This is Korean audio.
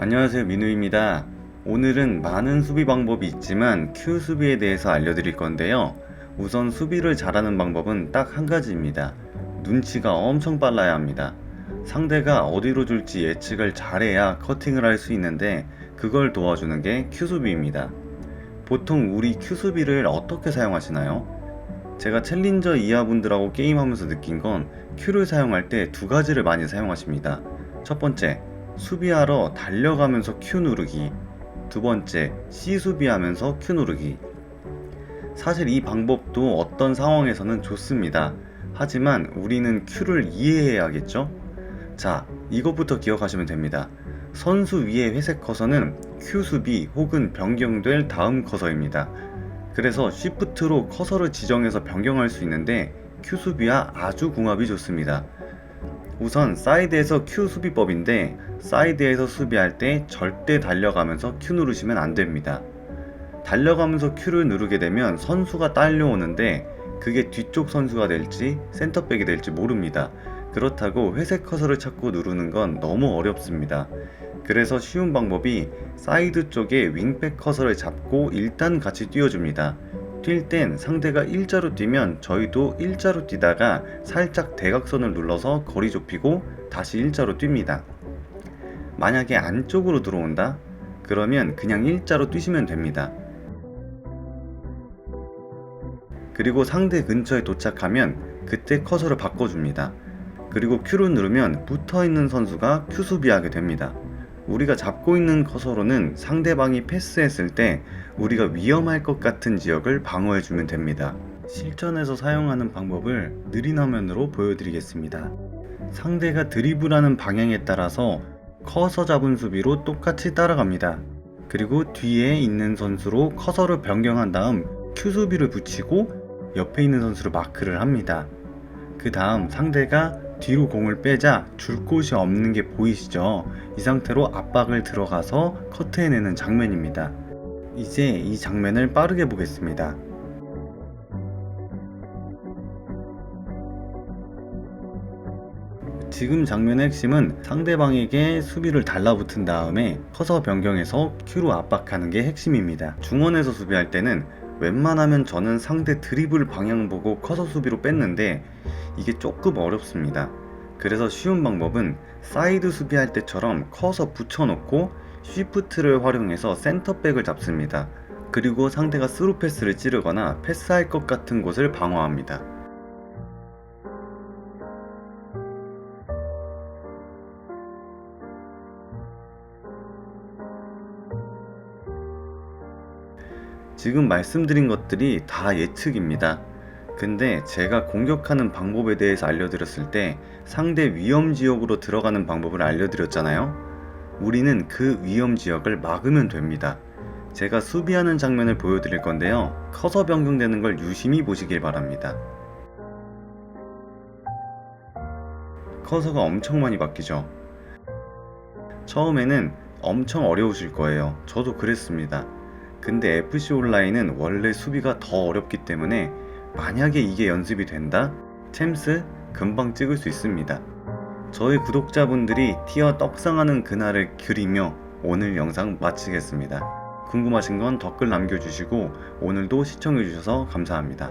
안녕하세요 민우입니다. 오늘은 많은 수비 방법이 있지만 Q 수비에 대해서 알려드릴 건데요. 우선 수비를 잘하는 방법은 딱 한 가지입니다. 눈치가 엄청 빨라야 합니다. 상대가 어디로 줄지 예측을 잘해야 커팅을 할 수 있는데 그걸 도와주는 게 Q 수비입니다. 보통 우리 Q 수비를 어떻게 사용하시나요? 제가 챌린저 이하분들하고 게임하면서 느낀 건 Q를 사용할 때 두 가지를 많이 사용하십니다. 첫 번째, 수비하러 달려가면서 Q 누르기. 두 번째, C 수비하면서 Q 누르기. 사실 이 방법도 어떤 상황에서는 좋습니다. 하지만 우리는 Q를 이해해야겠죠? 자, 이것부터 기억하시면 됩니다. 선수 위의 회색 커서는 Q 수비 혹은 변경될 다음 커서입니다. 그래서 Shift로 커서를 지정해서 변경할 수 있는데 Q 수비와 아주 궁합이 좋습니다. 우선 사이드에서 Q 수비법인데 사이드에서 수비할 때 절대 달려가면서 Q 누르시면 안 됩니다. 달려가면서 Q를 누르게 되면 선수가 딸려오는데 그게 뒤쪽 선수가 될지 센터백이 될지 모릅니다. 그렇다고 회색 커서를 찾고 누르는 건 너무 어렵습니다. 그래서 쉬운 방법이 사이드 쪽에 윙백 커서를 잡고 일단 같이 뛰어줍니다. 뛸 땐 상대가 일자로 뛰면 저희도 일자로 뛰다가 살짝 대각선을 눌러서 거리 좁히고 다시 일자로 뜁니다. 만약에 안쪽으로 들어온다? 그러면 그냥 일자로 뛰시면 됩니다. 그리고 상대 근처에 도착하면 그때 커서를 바꿔줍니다. 그리고 Q를 누르면 붙어 있는 선수가 Q 수비하게 됩니다. 우리가 잡고 있는 커서로는 상대방이 패스했을 때 우리가 위험할 것 같은 지역을 방어해주면 됩니다. 실전에서 사용하는 방법을 느린 화면으로 보여드리겠습니다. 상대가 드리블하는 방향에 따라서 커서 잡은 수비로 똑같이 따라갑니다. 그리고 뒤에 있는 선수로 커서를 변경한 다음 Q 수비를 붙이고 옆에 있는 선수를 마크를 합니다. 그 다음 상대가 뒤로 공을 빼자 줄 곳이 없는 게 보이시죠? 이 상태로 압박을 들어가서 커트해내는 장면입니다. 이제 이 장면을 빠르게 보겠습니다. 지금 장면의 핵심은 상대방에게 수비를 달라붙은 다음에 커서 변경해서 Q로 압박하는 게 핵심입니다. 중원에서 수비할 때는 웬만하면 저는 상대 드리블 방향 보고 커서 수비로 뺐는데 이게 조금 어렵습니다. 그래서 쉬운 방법은 사이드 수비할 때처럼 커서 붙여놓고 쉬프트를 활용해서 센터백을 잡습니다. 그리고 상대가 스루 패스를 찌르거나 패스할 것 같은 곳을 방어합니다. 지금 말씀드린 것들이 다 예측입니다. 근데 제가 공격하는 방법에 대해서 알려드렸을 때 상대 위험 지역으로 들어가는 방법을 알려드렸잖아요. 우리는 그 위험 지역을 막으면 됩니다. 제가 수비하는 장면을 보여드릴 건데요. 커서 변경되는 걸 유심히 보시길 바랍니다. 커서가 엄청 많이 바뀌죠. 처음에는 엄청 어려우실 거예요. 저도 그랬습니다. 근데 FC 온라인은 원래 수비가 더 어렵기 때문에 만약에 이게 연습이 된다? 챔스 금방 찍을 수 있습니다. 저희 구독자분들이 티어 떡상하는 그날을 그리며 오늘 영상 마치겠습니다. 궁금하신 건 댓글 남겨주시고 오늘도 시청해주셔서 감사합니다.